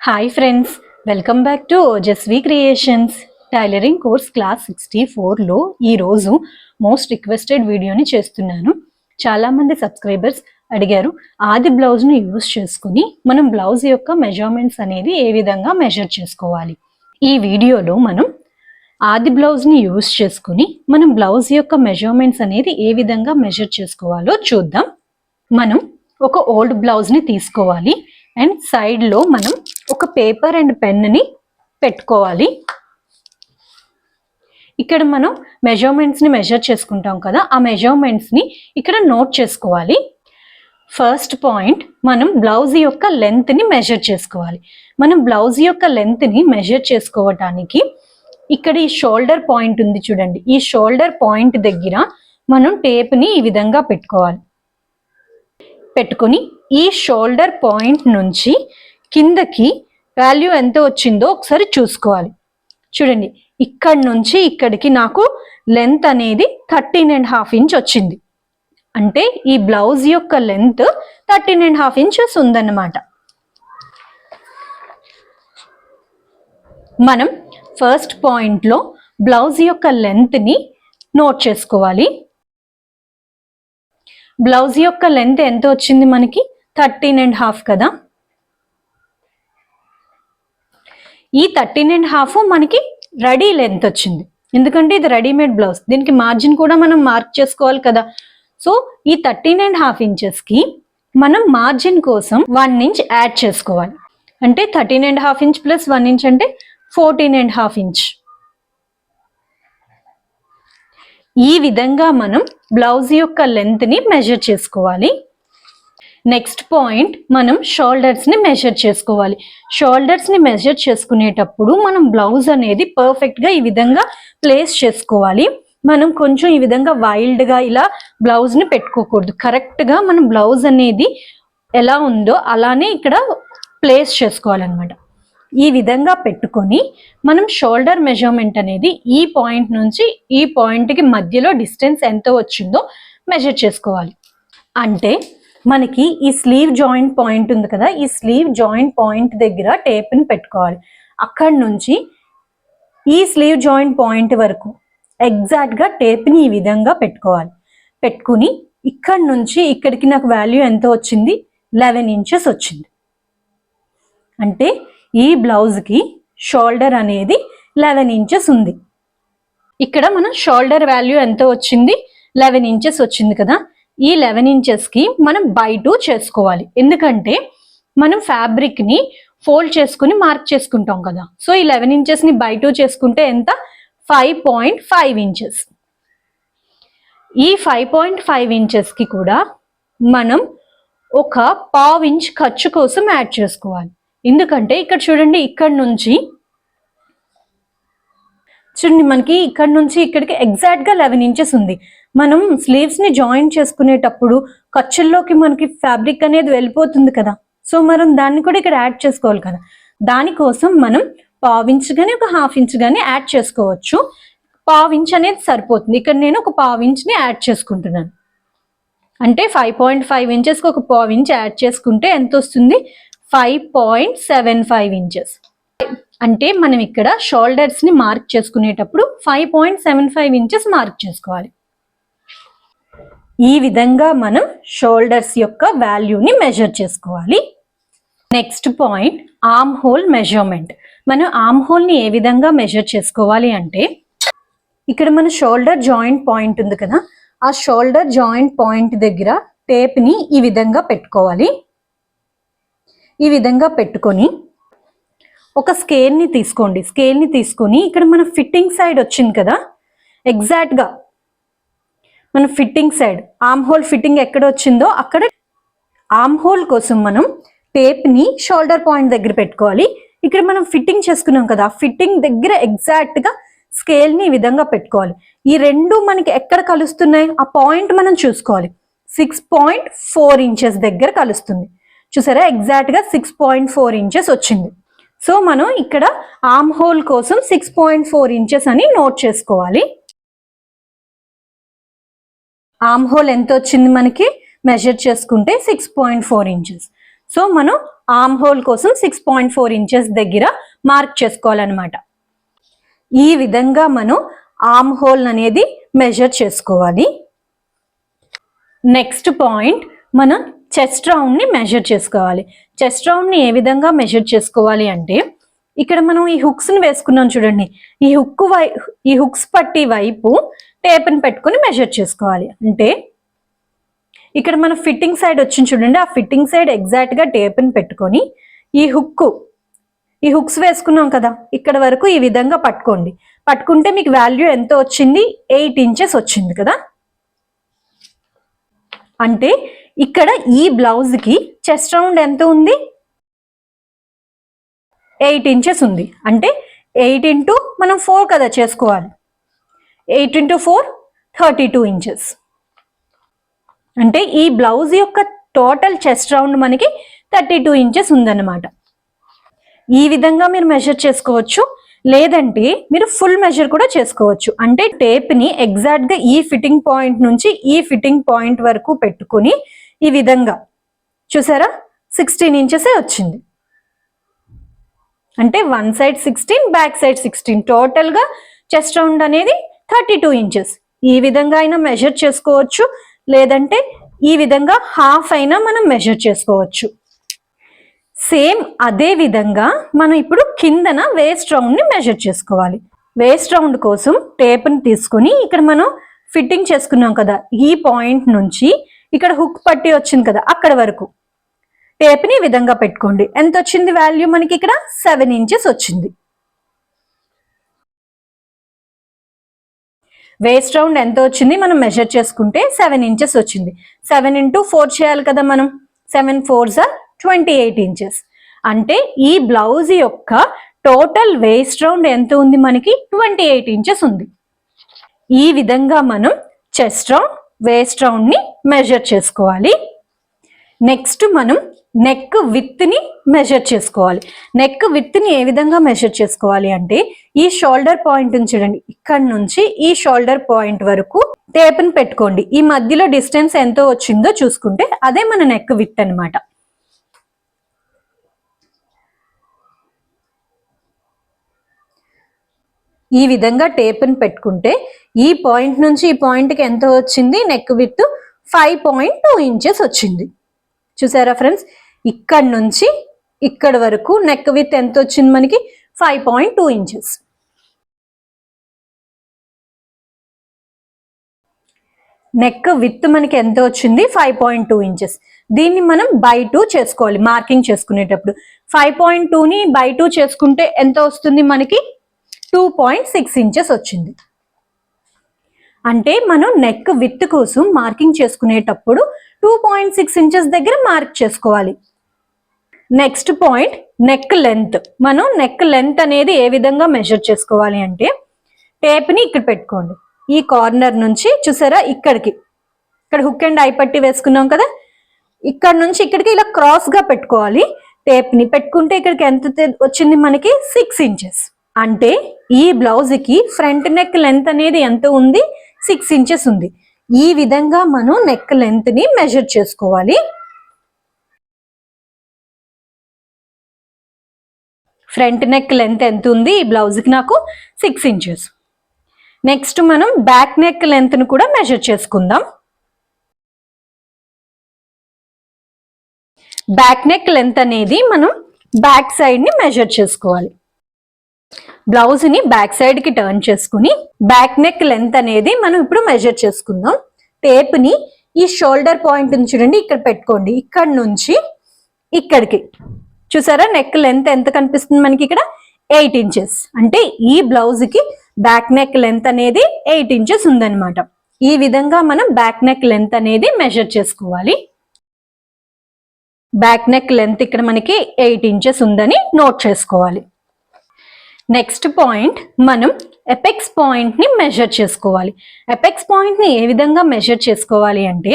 Hi friends welcome back to Ojasvi creations tailoring course class sixty ఫోర్లో ఈరోజు most requested వీడియోని చేస్తున్నాను. చాలామంది సబ్స్క్రైబర్స్ అడిగారు ఆది బ్లౌజ్ను యూజ్ చేసుకుని మనం బ్లౌజ్ యొక్క మెజర్మెంట్స్ అనేది ఏ విధంగా మెజర్ చేసుకోవాలి? ఈ వీడియోలో మనం ఆది బ్లౌజ్ని యూజ్ చేసుకుని మనం బ్లౌజ్ యొక్క మెజర్మెంట్స్ అనేది ఏ విధంగా మెజర్ చేసుకోవాలో చూద్దాం. మనం ఒక ఓల్డ్ బ్లౌజ్ని తీసుకోవాలి. అండ్ సైడ్లో మనం ఒక పేపర్ అండ్ పెన్ని పెట్టుకోవాలి. ఇక్కడ మనం మెజర్మెంట్స్ని మెజర్ చేసుకుంటాం కదా ఆ మెజర్మెంట్స్ని ఇక్కడ నోట్ చేసుకోవాలి. ఫస్ట్ పాయింట్ మనం బ్లౌజ్ యొక్క లెంత్ని మెజర్ చేసుకోవాలి. మనం బ్లౌజ్ యొక్క లెంత్ని మెజర్ చేసుకోవటానికి ఇక్కడ ఈ షోల్డర్ పాయింట్ ఉంది చూడండి. ఈ షోల్డర్ పాయింట్ దగ్గర మనం టేప్ని ఈ విధంగా పెట్టుకోవాలి. పెట్టుకొని ఈ షోల్డర్ పాయింట్ నుంచి కిందకి వాల్యూ ఎంత వచ్చిందో ఒకసారి చూసుకోవాలి. చూడండి ఇక్కడ నుంచి ఇక్కడికి నాకు లెంత్ అనేది థర్టీన్ అండ్ హాఫ్ ఇంచ్ వచ్చింది. అంటే ఈ బ్లౌజ్ యొక్క length thirteen and half inches ఉందన్నమాట. మనం ఫస్ట్ పాయింట్లో బ్లౌజ్ యొక్క లెంత్ని నోట్ చేసుకోవాలి. బ్లౌజ్ యొక్క లెంత్ ఎంత వచ్చింది మనకి? థర్టీన్ అండ్ హాఫ్ కదా? ఈ థర్టీన్ అండ్ హాఫ్ మనకి రెడీ లెంత్ వచ్చింది. ఎందుకంటే ఇది రెడీమేడ్ బ్లౌజ్. దీనికి మార్జిన్ కూడా మనం మార్క్ చేసుకోవాలి కదా. సో ఈ థర్టీన్ అండ్ హాఫ్ ఇంచెస్కి మనం మార్జిన్ కోసం వన్ ఇంచ్ యాడ్ చేసుకోవాలి. అంటే thirteen and half inch plus one inch అంటే ఫోర్టీన్ అండ్ హాఫ్ ఇంచ్. ఈ విధంగా మనం బ్లౌజ్ యొక్క లెంత్ని మెజర్ చేసుకోవాలి. నెక్స్ట్ పాయింట్ మనం షోల్డర్స్ని మెజర్ చేసుకోవాలి. షోల్డర్స్ని మెజర్ చేసుకునేటప్పుడు మనం బ్లౌజ్ అనేది పర్ఫెక్ట్గా ఈ విధంగా ప్లేస్ చేసుకోవాలి. మనం కొంచెం ఈ విధంగా వైల్డ్గా ఇలా బ్లౌజ్ని పెట్టుకోకూడదు. కరెక్ట్గా మనం బ్లౌజ్ అనేది ఎలా ఉందో అలానే ఇక్కడ ప్లేస్ చేసుకోవాలన్నమాట. ఈ విధంగా పెట్టుకొని మనం షోల్డర్ మెజర్మెంట్ అనేది ఈ పాయింట్ నుంచి ఈ పాయింట్కి మధ్యలో డిస్టెన్స్ ఎంత వచ్చిందో మెజర్ చేసుకోవాలి. అంటే మనకి ఈ స్లీవ్ జాయింట్ పాయింట్ ఉంది కదా ఈ స్లీవ్ జాయింట్ పాయింట్ దగ్గర టేప్ని పెట్టుకోవాలి. అక్కడి నుంచి ఈ స్లీవ్ జాయింట్ పాయింట్ వరకు ఎగ్జాక్ట్గా టేప్ని ఈ విధంగా పెట్టుకోవాలి. పెట్టుకుని ఇక్కడ నుంచి ఇక్కడికి నాకు వాల్యూ ఎంత వచ్చింది? లెవెన్ ఇంచెస్ వచ్చింది. అంటే ఈ బ్లౌజ్కి షోల్డర్ అనేది లెవెన్ ఇంచెస్ ఉంది. ఇక్కడ మనం షోల్డర్ వాల్యూ ఎంత వచ్చింది? లెవెన్ ఇంచెస్ వచ్చింది కదా. ఈ లెవెన్ ఇంచెస్కి మనం బై టూ చేసుకోవాలి. ఎందుకంటే మనం ఫ్యాబ్రిక్ని ఫోల్డ్ చేసుకుని మార్క్ చేసుకుంటాం కదా. సో ఈ లెవెన్ ఇంచెస్ని బై టూ చేసుకుంటే ఎంత? ఫైవ్ పాయింట్ ఫైవ్ ఇంచెస్ ఈ ఫైవ్ పాయింట్ ఫైవ్ ఇంచెస్కి కూడా మనం ఒక పావు ఇంచ్ ఖర్చు కోసం యాడ్ చేసుకోవాలి. ఎందుకంటే ఇక్కడ చూడండి ఇక్కడ నుంచి చూడండి మనకి ఇక్కడ నుంచి ఇక్కడికి ఎగ్జాక్ట్గా లెవెన్ ఇంచెస్ ఉంది. మనం స్లీవ్స్ని జాయిన్ చేసుకునేటప్పుడు ఖర్చుల్లోకి మనకి ఫ్యాబ్రిక్ అనేది వెళ్ళిపోతుంది కదా. సో మనం దాన్ని కూడా ఇక్కడ యాడ్ చేసుకోవాలి కదా. దానికోసం మనం పావు ఇంచ్ కానీ ఒక హాఫ్ ఇంచ్ కానీ యాడ్ చేసుకోవచ్చు. పావు ఇంచ్ అనేది సరిపోతుంది. ఇక్కడ నేను ఒక పావు ఇంచ్ని యాడ్ చేసుకుంటున్నాను. అంటే ఫైవ్ పాయింట్ ఫైవ్ ఇంచెస్కి ఒక పావు ఇంచ్ యాడ్ చేసుకుంటే ఎంత వస్తుంది? Five point seven five inches అంటే మనం ఇక్కడ షోల్డర్స్ని మార్క్ చేసుకునేటప్పుడు five point seven five inches mark చేసుకోవాలి. ఈ విధంగా మనం షోల్డర్స్ యొక్క వాల్యూని మెజర్ చేసుకోవాలి. Next point arm whole measurement మనం ఆమ్ హోల్ని ఏ విధంగా మెజర్ చేసుకోవాలి అంటే ఇక్కడ మన షోల్డర్ జాయింట్ పాయింట్ ఉంది కదా ఆ షోల్డర్ జాయింట్ పాయింట్ దగ్గర టేప్ని ఈ విధంగా పెట్టుకోవాలి. ఈ విధంగా పెట్టుకొని ఒక స్కేల్ని తీసుకోండి. స్కేల్ని తీసుకొని ఇక్కడ మన ఫిట్టింగ్ సైడ్ వచ్చింది కదా? ఎగ్జాక్ట్గా మన fitting side arm hole fitting ఎక్కడ వచ్చిందో అక్కడ ఆమ్ హోల్ కోసం మనం టేప్ని షోల్డర్ పాయింట్ దగ్గర పెట్టుకోవాలి. ఇక్కడ మనం ఫిట్టింగ్ చేసుకున్నాం కదా ఫిట్టింగ్ దగ్గర ఎగ్జాక్ట్గా స్కేల్ని ఈ విధంగా పెట్టుకోవాలి. ఈ రెండు మనకి ఎక్కడ కలుస్తున్నాయి? ఆ పాయింట్ మనం చూసుకోవాలి. సిక్స్ పాయింట్ ఫోర్ ఇంచెస్ దగ్గర కలుస్తుంది. చూసారా? ఎగ్జాక్ట్గా సిక్స్ పాయింట్ ఫోర్ ఇంచెస్ వచ్చింది. సో మనం ఇక్కడ ఆర్మ్ హోల్ కోసం సిక్స్ పాయింట్ ఫోర్ ఇంచెస్ అని నోట్ చేసుకోవాలి. ఆర్మ్ హోల్ ఎంత వచ్చింది మనకి? మెజర్ చేసుకుంటే six point four inches so మనం ఆర్మ్ హోల్ కోసం సిక్స్ పాయింట్ ఫోర్ ఇంచెస్ దగ్గర మార్క్ చేసుకోవాలన్నమాట. ఈ విధంగా మనం ఆర్మ్ హోల్ అనేది మెజర్ చేసుకోవాలి. నెక్స్ట్ పాయింట్ మనం చెస్ట్ రౌండ్ని మెజర్ చేసుకోవాలి. చెస్ట్ రౌండ్ని ఏ విధంగా మెజర్ చేసుకోవాలి అంటే ఇక్కడ మనం ఈ హుక్స్ని వేసుకున్నాం చూడండి. ఈ హుక్ వై ఈ హుక్స్ పట్టి వైపు టేప్ని పెట్టుకొని మెజర్ చేసుకోవాలి. అంటే ఇక్కడ మన ఫిట్టింగ్ సైడ్ వచ్చింది చూడండి. ఆ ఫిట్టింగ్ సైడ్ ఎగ్జాక్ట్గా టేప్ని పెట్టుకొని ఈ హుక్ ఈ హుక్స్ వేసుకున్నాం కదా. ఇక్కడ వరకు ఈ విధంగా పట్టుకోండి. పట్టుకుంటే మీకు వాల్యూ ఎంత వచ్చింది? ఎయిట్ ఇంచెస్ వచ్చింది కదా. అంటే ఇక్కడ ఈ బ్లౌజ్కి చెస్ట్ రౌండ్ ఎంత ఉంది? ఎయిట్ ఇంచెస్ ఉంది. అంటే ఎయిట్ ఇంటూ మనం ఫోర్ కదా చేసుకోవాలి. Eight into four thirty two inches అంటే ఈ బ్లౌజ్ యొక్క టోటల్ చెస్ట్ రౌండ్ మనకి థర్టీ టూ ఇంచెస్ ఉందన్నమాట. ఈ విధంగా మీరు మెజర్ చేసుకోవచ్చు. లేదంటే మీరు ఫుల్ మెజర్ కూడా చేసుకోవచ్చు. అంటే టేప్ని ఎగ్జాక్ట్గా ఈ ఫిట్టింగ్ పాయింట్ నుంచి ఈ ఫిట్టింగ్ పాయింట్ వరకు పెట్టుకుని ఈ విధంగా. చూసారా? సిక్స్టీన్ ఇంచెసే వచ్చింది. అంటే one side sixteen back side sixteen టోటల్గా చెస్ట్ రౌండ్ అనేది థర్టీ టూ ఇంచెస్ ఈ విధంగా అయినా మెజర్ చేసుకోవచ్చు. లేదంటే ఈ విధంగా హాఫ్ అయినా మనం మెజర్ చేసుకోవచ్చు. సేమ్ అదే విధంగా మనం ఇప్పుడు కిందన వేస్ట్ రౌండ్ని మెజర్ చేసుకోవాలి. వేస్ట్ రౌండ్ కోసం టేప్ని తీసుకొని ఇక్కడ మనం ఫిట్టింగ్ చేసుకున్నాం కదా. ఈ పాయింట్ నుంచి ఇక్కడ హుక్ పట్టి వచ్చింది కదా అక్కడ వరకు. టేప్ని విధంగా పెట్టుకోండి. ఎంత వచ్చింది వాల్యూ మనకి ఇక్కడ? సెవెన్ ఇంచెస్ వచ్చింది. వేస్ట్ రౌండ్ ఎంత వచ్చింది? మనం మెజర్ చేసుకుంటే సెవెన్ ఇంచెస్ వచ్చింది. సెవెన్ ఇంటూ ఫోర్ చేయాలి కదా మనం. Seven fours sir twenty eight inches అంటే ఈ బ్లౌజ్ యొక్క టోటల్ వేస్ట్ రౌండ్ ఎంత ఉంది మనకి? ట్వంటీ ఎయిట్ ఇంచెస్ ఉంది. ఈ విధంగా మనం చెస్ట్ రౌండ్ వేస్ట్ రౌండ్ని మెజర్ చేసుకోవాలి. నెక్స్ట్ మనం నెక్ విత్ని మెజర్ చేసుకోవాలి. నెక్ విత్ని ఏ విధంగా మెజర్ చేసుకోవాలి అంటే ఈ షోల్డర్ పాయింట్ చూడండి. ఇక్కడ నుంచి ఈ షోల్డర్ పాయింట్ వరకు టేప్ని పెట్టుకోండి. ఈ మధ్యలో డిస్టెన్స్ ఎంతో వచ్చిందో చూసుకుంటే అదే మన నెక్ విత్ అన్నమాట. ఈ విధంగా టేప్ని పెట్టుకుంటే ఈ పాయింట్ నుంచి ఈ పాయింట్కి ఎంత వచ్చింది? Neck width five point two inches వచ్చింది. చూసారా ఫ్రెండ్స్ ఇక్కడ నుంచి ఇక్కడ వరకు నెక్ విత్ ఎంత వచ్చింది మనకి? Five point two inches neck width మనకి ఎంత వచ్చింది? ఫైవ్ పాయింట్ టూ ఇంచెస్ దీన్ని మనం బై టూ చేసుకోవాలి మార్కింగ్ చేసుకునేటప్పుడు. ఫైవ్ పాయింట్ టూని బై టూ చేసుకుంటే ఎంత వస్తుంది మనకి? టూ పాయింట్ సిక్స్ ఇంచెస్ వచ్చింది. అంటే మనం నెక్ విత్ కోసం మార్కింగ్ చేసుకునేటప్పుడు టూ పాయింట్ సిక్స్ ఇంచెస్ దగ్గర మార్క్ చేసుకోవాలి. నెక్స్ట్ పాయింట్ నెక్ లెంత్ మనం నెక్ లెంత్ అనేది ఏ విధంగా మెజర్ చేసుకోవాలి అంటే టేప్ని ఇక్కడ పెట్టుకోండి. ఈ కార్నర్ నుంచి చూసారా? ఇక్కడికి. ఇక్కడ హుక్ అండ్ ఐ పట్టి వేసుకున్నాం కదా? ఇక్కడ నుంచి ఇక్కడికి ఇలా క్రాస్గా పెట్టుకోవాలి. టేప్ని పెట్టుకుంటే ఇక్కడికి ఎంత వచ్చింది మనకి? సిక్స్ ఇంచెస్ అంటే ఈ బ్లౌజ్కి ఫ్రంట్ నెక్ లెంత్ అనేది ఎంత ఉంది? సిక్స్ ఇంచెస్ ఉంది. ఈ విధంగా మనం నెక్ లెంత్ని మెజర్ చేసుకోవాలి. ఫ్రంట్ నెక్ లెంత్ ఎంత ఉంది? ఈ బ్లౌజ్కి నాకు సిక్స్ ఇంచెస్ నెక్స్ట్ మనం బ్యాక్ నెక్ లెంత్ను కూడా మెజర్ చేసుకుందాం. బ్యాక్ నెక్ లెంత్ అనేది మనం బ్యాక్ సైడ్ని మెజర్ చేసుకోవాలి. బ్లౌజ్ని బ్యాక్ సైడ్కి టర్న్ చేసుకుని బ్యాక్ నెక్ లెంత్ అనేది మనం ఇప్పుడు మెజర్ చేసుకుందాం. టేప్ని ఈ షోల్డర్ పాయింట్ నుంచి చూడండి ఇక్కడ పెట్టుకోండి. ఇక్కడ నుంచి ఇక్కడికి. చూసారా? నెక్ లెంత్ ఎంత కనిపిస్తుంది మనకి ఇక్కడ? ఎయిట్ ఇంచెస్ అంటే ఈ బ్లౌజ్కి బ్యాక్ నెక్ లెంత్ అనేది ఎయిట్ ఇంచెస్ ఉందన్నమాట. ఈ విధంగా మనం బ్యాక్ నెక్ లెంత్ అనేది మెజర్ చేసుకోవాలి. బ్యాక్ నెక్ లెంత్ ఇక్కడ మనకి ఎయిట్ ఇంచెస్ ఉందని నోట్ చేసుకోవాలి. నెక్స్ట్ పాయింట్ మనం ఎపెక్స్ పాయింట్ని మెజర్ చేసుకోవాలి. ఎపెక్స్ పాయింట్ని ఏ విధంగా మెజర్ చేసుకోవాలి అంటే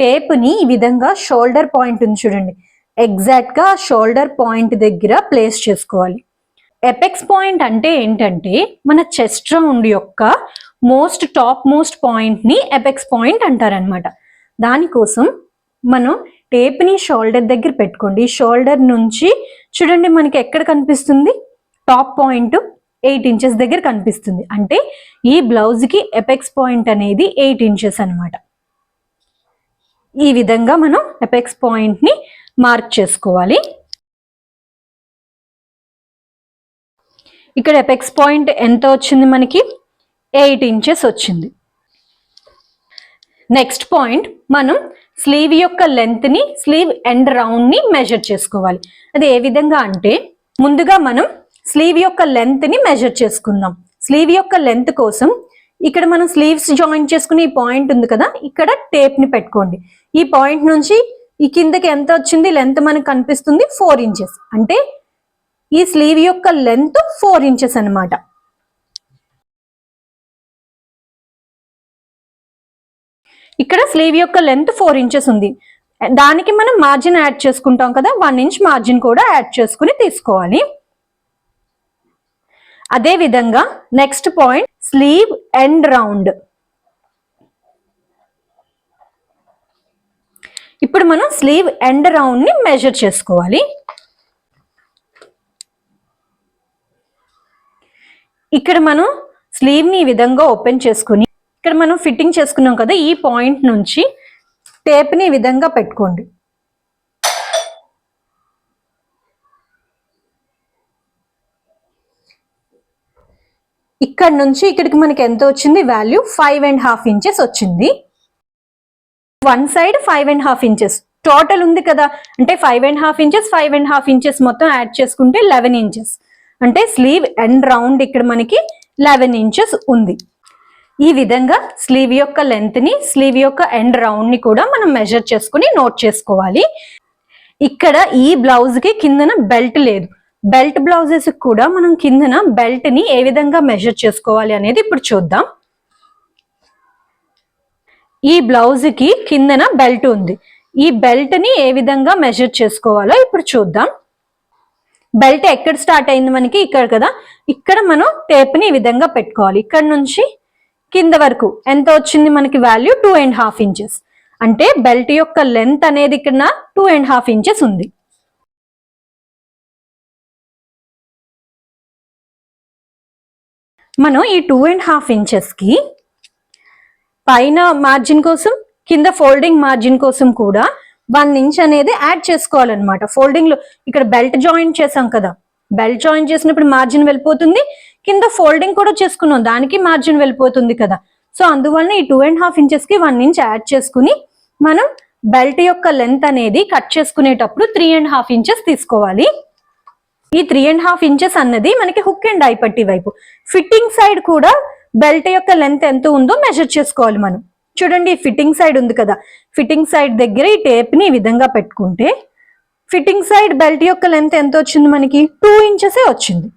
టేప్ని ఈ విధంగా షోల్డర్ పాయింట్ ఉంది చూడండి. ఎగ్జాక్ట్గా షోల్డర్ పాయింట్ దగ్గర ప్లేస్ చేసుకోవాలి. ఎపెక్స్ పాయింట్ అంటే ఏంటంటే మన చెస్ట్ రౌండ్ యొక్క మోస్ట్ టాప్ మోస్ట్ పాయింట్ని ఎపెక్స్ పాయింట్ అంటారనమాట దానికోసం మనం టేప్ని షోల్డర్ దగ్గర పెట్టుకోండి. షోల్డర్ నుంచి చూడండి మనకి ఎక్కడ కనిపిస్తుంది? టాప్ పాయింట్ ఎయిట్ ఇంచెస్ దగ్గర కనిపిస్తుంది. అంటే ఈ బ్లౌజ్కి ఎపెక్స్ పాయింట్ అనేది ఎయిట్ ఇంచెస్ అనమాట ఈ విధంగా మనం ఎపెక్స్ పాయింట్ని మార్క్ చేసుకోవాలి. ఇక్కడ ఎపెక్స్ పాయింట్ ఎంత వచ్చింది మనకి? ఎయిట్ ఇంచెస్ వచ్చింది. నెక్స్ట్ పాయింట్ మనం స్లీవ్ యొక్క లెంత్ని స్లీవ్ ఎండ్ రౌండ్ని మెజర్ చేసుకోవాలి. అది ఏ విధంగా అంటే ముందుగా మనం స్లీవ్ యొక్క లెంత్ని మెజర్ చేసుకుందాం. స్లీవ్ యొక్క లెంత్ కోసం ఇక్కడ మనం స్లీవ్స్ జాయిన్ చేసుకునే ఈ పాయింట్ ఉంది కదా ఇక్కడ టేప్ని పెట్టుకోండి. ఈ పాయింట్ నుంచి ఈ కిందకి ఎంత వచ్చింది లెంత్ మనకు కనిపిస్తుంది ఫోర్ ఇంచెస్ అంటే ఈ స్లీవ్ యొక్క లెంత్ ఫోర్ ఇంచెస్ అన్నమాట. ఇక్కడ స్లీవ్ యొక్క లెంత్ ఫోర్ ఇంచెస్ ఉంది. దానికి మనం మార్జిన్ యాడ్ చేసుకుంటాం కదా వన్ ఇంచ్ మార్జిన్ కూడా యాడ్ చేసుకుని తీసుకోవాలి. అదే విధంగా next point sleeve end round ఇప్పుడు మనం స్లీవ్ ఎండ్ రౌండ్ని మెజర్ చేసుకోవాలి. ఇక్కడ మనం స్లీవ్ని ఈ విధంగా ఓపెన్ చేసుకుని ఇక్కడ మనం ఫిట్టింగ్ చేసుకున్నాం కదా ఈ పాయింట్ నుంచి టేప్ని ఈ విధంగా పెట్టుకోండి. ఇక్కడ నుంచి ఇక్కడికి మనకి ఎంత వచ్చింది? Value five and half inches వచ్చింది. One side five and half inches total ఉంది కదా. అంటే five and half inches five and half inches మొత్తం యాడ్ చేసుకుంటే లెవెన్ ఇంచెస్ అంటే స్లీవ్ ఎండ్ రౌండ్ ఇక్కడ మనకి లెవెన్ ఇంచెస్ ఉంది. ఈ విధంగా స్లీవ్ యొక్క లెంత్ని స్లీవ్ యొక్క ఎండ్ రౌండ్ని కూడా మనం మెజర్ చేసుకుని నోట్ చేసుకోవాలి. ఇక్కడ ఈ బ్లౌజ్కి కిందన బెల్ట్ లేదు. బెల్ట్ బ్లౌజెస్ కూడా మనం కిందన బెల్ట్ని ఏ విధంగా మెజర్ చేసుకోవాలి అనేది ఇప్పుడు చూద్దాం. ఈ బ్లౌజ్కి కిందన బెల్ట్ ఉంది. ఈ బెల్ట్ని ఏ విధంగా మెజర్ చేసుకోవాలో ఇప్పుడు చూద్దాం. బెల్ట్ ఎక్కడ స్టార్ట్ అయింది మనకి? ఇక్కడ కదా. ఇక్కడ మనం టేప్ని ఈ విధంగా పెట్టుకోవాలి. ఇక్కడ నుంచి కింద వరకు. ఎంత వచ్చింది మనకి value two and half inches అంటే బెల్ట్ యొక్క లెంత్ అనేది ఇక్కడ టూ అండ్ హాఫ్ ఇంచెస్ ఉంది. మనం ఈ టూ అండ్ హాఫ్ ఇంచెస్కి పైన మార్జిన్ కోసం కింద ఫోల్డింగ్ మార్జిన్ కోసం కూడా వన్ ఇంచ్ అనేది యాడ్ చేసుకోవాలన్నమాట. ఫోల్డింగ్లో ఇక్కడ బెల్ట్ జాయిన్ చేసాం కదా. బెల్ట్ జాయిన్ చేసినప్పుడు మార్జిన్ వెళ్ళిపోతుంది. కింద ఫోల్డింగ్ కూడా చేసుకున్నాం. దానికి మార్జిన్ వెళ్ళిపోతుంది కదా. సో అందువలన ఈ టూ అండ్ హాఫ్ ఇంచెస్కి వన్ ఇంచ్ యాడ్ చేసుకుని మనం బెల్ట్ యొక్క లెంత్ అనేది కట్ చేసుకునేటప్పుడు త్రీ అండ్ హాఫ్ ఇంచెస్ తీసుకోవాలి. ఈ త్రీ అండ్ హాఫ్ ఇంచెస్ అన్నది మనకి హుక్ అండ్ ఐపట్టి వైపు. ఫిట్టింగ్ సైడ్ కూడా బెల్ట్ యొక్క లెంత్ ఎంత ఉందో మెజర్ చేసుకోవాలి మనం. చూడండి ఫిట్టింగ్ సైడ్ ఉంది కదా. ఫిట్టింగ్ సైడ్ దగ్గర ఈ టేప్ని ఈ విధంగా పెట్టుకుంటే ఫిట్టింగ్ సైడ్ బెల్ట్ యొక్క లెంత్ ఎంత వచ్చింది మనకి? టూ ఇంచెసే వచ్చింది.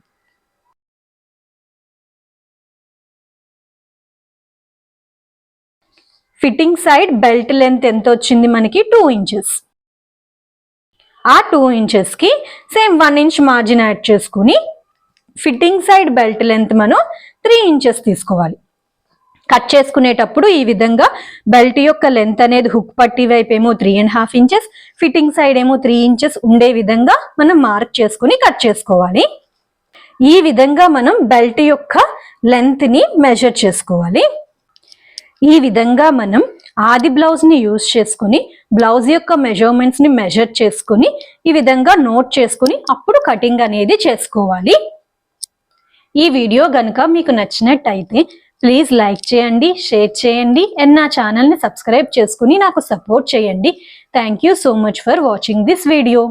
ఫిట్టింగ్ సైడ్ బెల్ట్ లెంత్ ఎంత వచ్చింది మనకి? టూ ఇంచెస్ ఆ టూ ఇంచెస్కి same one inch margin add చేసుకుని ఫిట్టింగ్ సైడ్ బెల్ట్ లెంత్ మనం త్రీ ఇంచెస్ తీసుకోవాలి. కట్ చేసుకునేటప్పుడు ఈ విధంగా బెల్ట్ యొక్క లెంత్ అనేది హుక్ పట్టి వైపు ఏమో three and half inches fitting side ఏమో త్రీ ఇంచెస్ ఉండే విధంగా మనం మార్క్ చేసుకుని కట్ చేసుకోవాలి. ఈ విధంగా మనం బెల్ట్ యొక్క లెంత్ని మెజర్ చేసుకోవాలి. ఈ విధంగా మనం ఆది బ్లౌజ్ని యూజ్ చేసుకుని బ్లౌజ్ యొక్క మెజర్మెంట్స్ని మెజర్ చేసుకుని ఈ విధంగా నోట్ చేసుకుని అప్పుడు కటింగ్ అనేది చేసుకోవాలి. ఈ వీడియో గనుక మీకు నచ్చినట్టయితే ప్లీజ్ లైక్ చేయండి షేర్ చేయండి అండ్ నా ఛానల్ని సబ్స్క్రైబ్ చేసుకుని నాకు సపోర్ట్ చేయండి. Thank you so much for watching this video